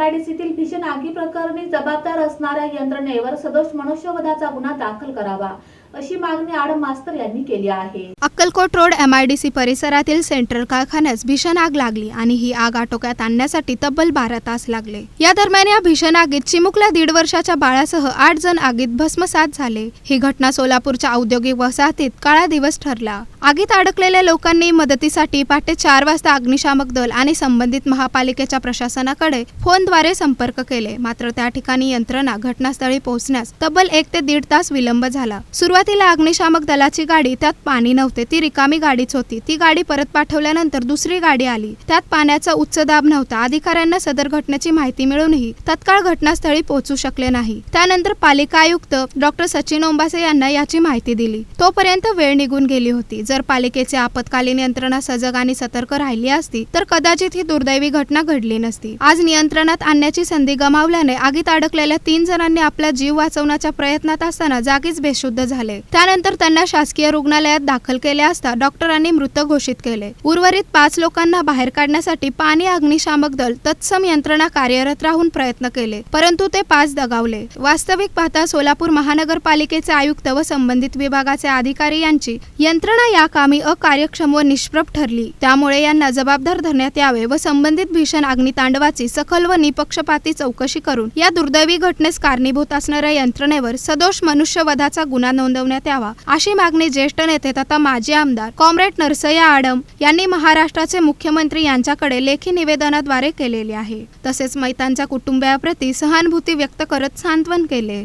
एमआयडीसीतील भीषण आगी प्रकरणी जबाबदार असणाऱ्या यंत्रणेवर सदोष मनुष्यवधाचा गुन्हा दाखल करावा अशी मागणी आडम मास्तर यांनी केली आहे. अक्कलकोट रोड एमआयडीसी परिसरातील सेंट्रल कारखान्यास भीषण आग लागली आणि ही आग आटोक्यात आणण्यासाठी तब्बल बारा तास लागले. या दरम्यान या भीषण आगीत चिमुकल्या दीड वर्षाच्या बाळासह आठ जण आगीत भस्मसात झाले. ही घटना सोलापूरच्या औद्योगिक वसाहतीत काळा दिवस ठरला. आगीत अडकलेल्या लोकांनी मदतीसाठी पहाटे चार वाजता अग्निशामक दल आणि संबंधित महापालिकेच्या प्रशासनाकडे फोनद्वारे संपर्क केले. मात्र त्या ठिकाणी यंत्रणा घटनास्थळी पोहोचण्यास तब्बल एक ते दीड तास विलंब झाला. सुरुवातीला अग्निशामक दलाची गाडी त्यात पाणी नव्हते ती रिकामी गाडीच होती. ती गाडी परत पाठवल्यानंतर दुसरी गाडी आली. त्यात पाण्याचा उच्च दाब नव्हता. अधिकाऱ्यांना सदर घटनेची माहिती मिळूनही तत्काळ घटनास्थळी पोहोचू शकले नाही. त्यानंतर पालिका आयुक्त डॉक्टर सचिन ओंबासे यांना याची माहिती दिली. तोपर्यंत वेळ निघून गेली होती. जर पालिकेचे आपत्कालीन यंत्रणा सजग आणि सतर्क राहिली असती तर कदाचित ही दुर्दैवी घटना घडली नसती. आज नियंत्रणात आणण्याची संधी गमावल्याने आगीत अडकलेल्या तीन जणांनी आपला जीव वाचवण्याच्या प्रयत्नात असताना जागीच बेशुद्ध झाले. त्यानंतर त्यांना शासकीय रुग्णालयात दाखल केले असता डॉक्टरांनी मृत घोषित केले. उर्वरित पाच लोकांना बाहेर काढण्यासाठी पाणी अग्निशामक दल तत्सम यंत्रणा कार्यरत राहून प्रयत्न केले परंतु ते पाच दगावले. वास्तविक पाहता सोलापूर महानगरपालिकेचे आयुक्त व संबंधित विभागाचे अधिकारी यांची यंत्रणा या कामी अकार्यक्षम व निष्प्रभ ठरली. त्यामुळे यांना जबाबदार धरण्यात यावे व संबंधित भीषण अग्नितांडवाची सखल व निपक्षपाती चौकशी करून या दुर्दैवी घटनेस कारणीभूत असणाऱ्या यंत्रणेवर सदोष मनुष्यवधाचा गुन्हा नोंदवण्यात यावा अशी मागणी ज्येष्ठ नेते तथा माजी आमदार कॉम्रेड नरसय्या आडम यांनी महाराष्ट्राचे मुख्यमंत्री यांच्याकडे लेखी निवेदनाद्वारे केलेली आहे. तसेच मैतांच्या कुटुंबियाप्रती सहानुभूती व्यक्त करत सांत्वन केले.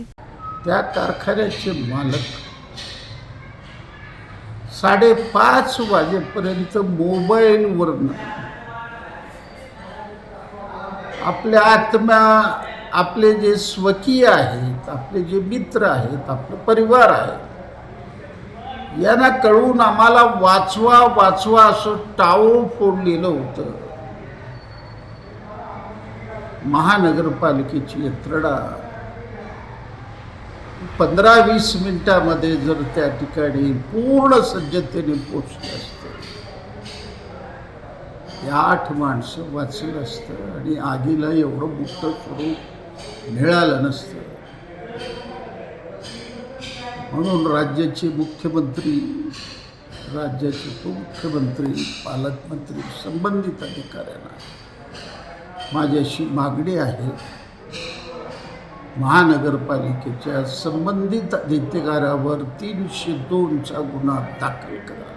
त्या कारखान्याचे मालक साडेपाच वाजेपर्यंत मोबाईलवरनं आपल्या आत्म्या आपले जे स्वकीय आहेत आपले जे मित्र आहेत आपले परिवार आहे यांना कळवून आम्हाला वाचवा वाचवा असं टाळून फोडलेलं होतं. महानगरपालिकेची यंत्रणा पंधरा वीस मिनिटामध्ये जर त्या ठिकाणी पूर्ण सज्जतेने पोचले असते. या आठ माणसं वाचलं असतं आणि आगीला एवढं मोठं स्वरूप मिळालं नसतं. म्हणून राज्याचे मुख्यमंत्री राज्याचे उपमुख्यमंत्री पालकमंत्री संबंधित अधिकाऱ्यांना माझी अशी मागणी आहे महानगरपालिकेच्या संबंधित अधिकाऱ्यावर तीनशे दोनचा गुन्हा दाखल करा